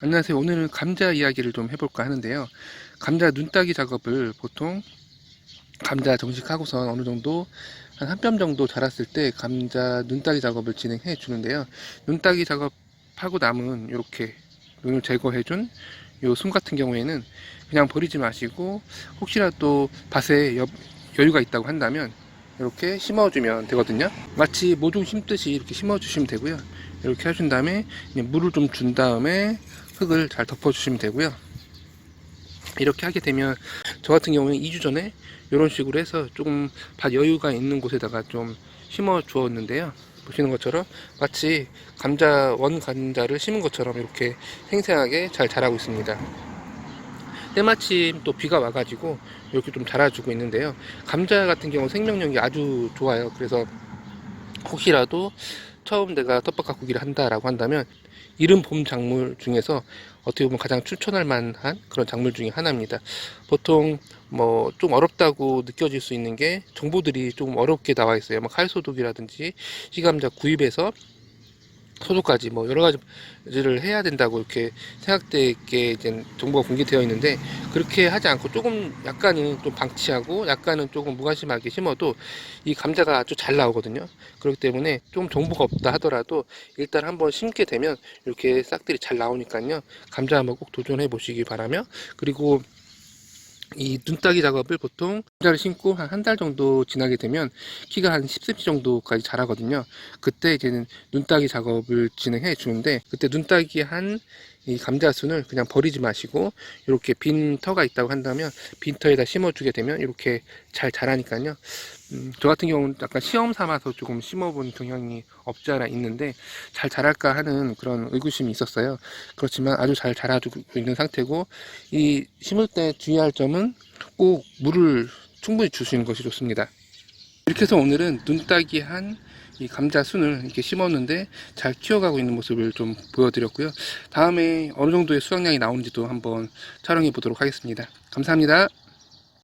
안녕하세요. 오늘은 감자 이야기를 좀 해볼까 하는데요. 감자 눈따기 작업을 보통 감자 정식하고선 어느 정도 한 한 뼘 정도 자랐을 때 감자 눈따기 작업을 진행해 주는데요. 눈따기 작업하고 남은 이렇게 눈을 제거해 준요순 같은 경우에는 그냥 버리지 마시고 혹시라도 밭에 여, 여유가 있다고 한다면 이렇게 심어주면 되거든요. 마치 모종 심듯이 이렇게 심어주시면 되고요. 이렇게 하신 다음에 물을 좀 준 다음에 흙을 잘 덮어주시면 되고요. 이렇게 하게 되면 저 같은 경우는 2주 전에 이런 식으로 해서 조금 밭 여유가 있는 곳에다가 좀 심어 주었는데요. 보시는 것처럼 마치 감자 원 감자를 심은 것처럼 이렇게 생생하게 잘 자라고 있습니다. 때마침 또 비가 와가지고 이렇게 좀 자라주고 있는데요. 감자 같은 경우 생명력이 아주 좋아요. 그래서 혹시라도 처음 내가 떡밥가꾸기를 한다라고 한다면 이른 봄 작물 중에서 어떻게 보면 가장 추천할 만한 그런 작물 중에 하나입니다. 보통 뭐 좀 어렵다고 느껴질 수 있는 게 정보들이 조금 어렵게 나와 있어요. 뭐 칼소독이라든지 시감자 구입해서 소독까지 뭐 여러 가지를 해야 된다고 이렇게 생각되게 이제 정보가 공개되어 있는데 그렇게 하지 않고 조금 약간은 좀 방치하고 약간은 조금 무관심하게 심어도 이 감자가 아주 잘 나오거든요. 그렇기 때문에 좀 정보가 없다 하더라도 일단 한번 심게 되면 이렇게 싹들이 잘 나오니까요. 감자 한번 꼭 도전해 보시기 바라며 그리고 이 눈따기 작업을 보통 감자를 심고 한 한 달 정도 지나게 되면 키가 한 10cm 정도까지 자라거든요. 그때 이제는 눈따기 작업을 진행해 주는데 그때 눈따기 한 이 감자순을 그냥 버리지 마시고 이렇게 빈 터가 있다고 한다면 빈 터에다 심어주게 되면 이렇게 잘 자라니까요. 음, 저 같은 경우는 약간 시험 삼아서 조금 심어본 경향이 없지 않아 있는데 잘 자랄까 하는 그런 의구심이 있었어요. 그렇지만 아주 잘 자라주고 있는 상태고 이 심을 때 주의할 점은 꼭 물을 충분히 주시는 것이 좋습니다. 이렇게 해서 오늘은 눈따기 한 이 감자 순을 이렇게 심었는데 잘 키워가고 있는 모습을 좀 보여드렸고요. 다음에 어느 정도의 수확량이 나오는지도 한번 촬영해 보도록 하겠습니다. 감사합니다.